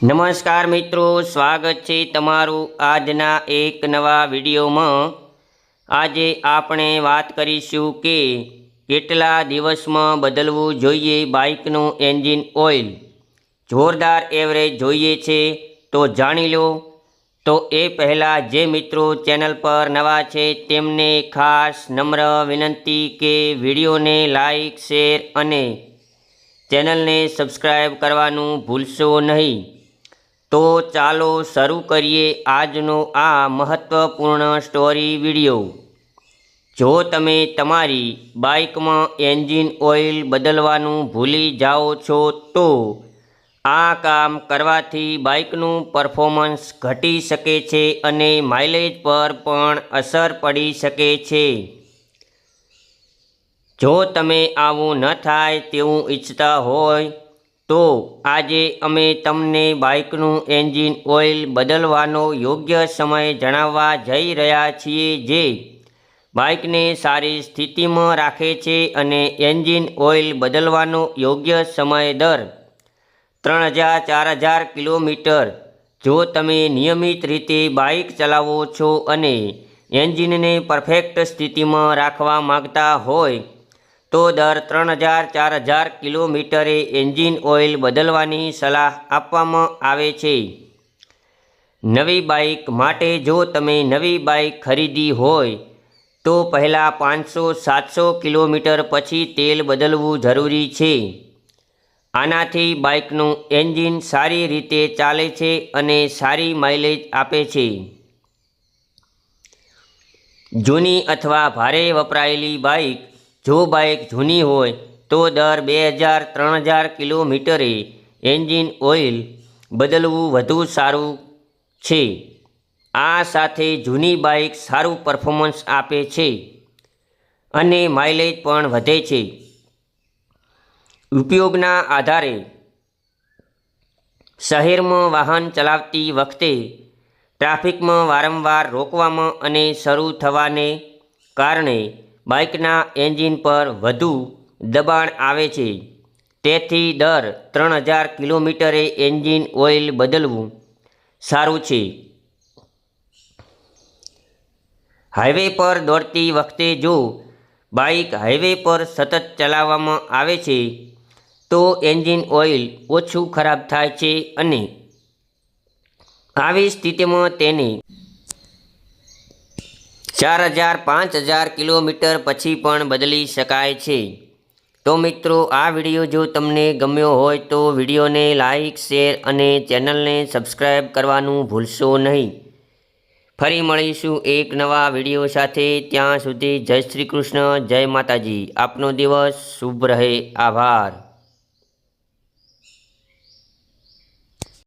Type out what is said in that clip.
નમસ્કાર મિત્રો, સ્વાગત છે તમારું આજના એક નવા વિડીયોમાં. આજે આપણે વાત કરીશું કે કેટલા દિવસમાં બદલવું જોઈએ બાઇકનું એન્જિન ઓઇલ? જોરદાર એવરેજ જોઈએ છે તો જાણી લો. તો એ પહેલાં જે મિત્રો ચેનલ પર નવા છે તેમને ખાસ નમ્ર વિનંતી કે વિડીયોને લાઈક, શેર અને ચેનલને સબસ્ક્રાઈબ કરવાનું ભૂલશો નહીં. તો ચાલો શરૂ કરીએ આજનો આ મહત્ત્વપૂર્ણ સ્ટોરી વીડિયો જો તમે તમારી બાઇકમાં એન્જિન ઓઇલ બદલવાનું ભૂલી જાઓ છો, તો આ કામ કરવાથી બાઇકનું પરફોર્મન્સ ઘટી શકે છે અને માઇલેજ પર પણ અસર પડી શકે છે. જો તમે આવું ન થાય તેવું ઈચ્છતા હોય તો આજે અમે તમને બાઇકનું એન્જિન ઓઇલ બદલવાનો યોગ્ય સમય જણાવવા જઈ રહ્યા છીએ જે બાઇકને સારી સ્થિતિમાં રાખે છે અને એન્જિન ઓઇલ બદલવાનો યોગ્ય સમય દર ત્રણ હજાર ચાર હજાર કિલોમીટર. જો તમે નિયમિત રીતે બાઇક ચલાવો છો અને એન્જિનને પરફેક્ટ સ્થિતિમાં રાખવા માગતા હોય તો દર ત્રણ હજાર, ચાર હજાર કિલોમીટરે એન્જિન ઓઇલ બદલવાની સલાહ આપવામાં આવે છે. નવી બાઇક માટે જો તમે નવી બાઇક ખરીદી હોય, તો પહેલાં પાંચસો, સાતસો કિલોમીટર પછી તેલ બદલવું જરૂરી છે. આનાથી બાઇકનું એન્જિન સારી રીતે ચાલે છે અને સારી માઇલેજ આપે છે. જૂની અથવા ભારે વપરાયેલી બાઇક જો બાઇક જૂની હોય, તો દર બે હજાર, ત્રણ હજાર કિલોમીટરે એન્જિન ઓઇલ બદલવું વધુ સારું છે. આ સાથે જૂની બાઇક સારું પરફોર્મન્સ આપે છે અને માઇલેજ પણ વધે છે. ઉપયોગના આધારે શહેરમાં વાહન ચલાવતી વખતે ટ્રાફિકમાં વારંવાર રોકવામાં અને શરૂ થવાને કારણે બાઇકના એન્જિન પર વધુ દબાણ આવે છે. તેથી દર ત્રણ હજાર કિલોમીટરે એન્જિન ઓઇલ બદલવું સારું છે. હાઈવે પર દોડતી વખતે જો બાઇક હાઈવે પર સતત ચલાવવામાં આવે છે, તો એન્જિન ઓઇલ ઓછું ખરાબ થાય છે અને આવી સ્થિતિમાં તેને ચાર હજાર પાંચ હજાર કિલોમીટર પછી પણ બદલી શકાય છે. તો મિત્રો, આ વીડિયો જો તમને ગમ્યો હોય તો વિડીયોને લાઇક શેર અને ચેનલને સબસ્ક્રાઈબ કરવાનું ભૂલશો નહીં. ફરી મળીશું એક નવા વીડિયો સાથે. ત્યાં સુધી જય શ્રી કૃષ્ણ, જય માતાજી. આપનો દિવસ શુભ રહે. આભાર.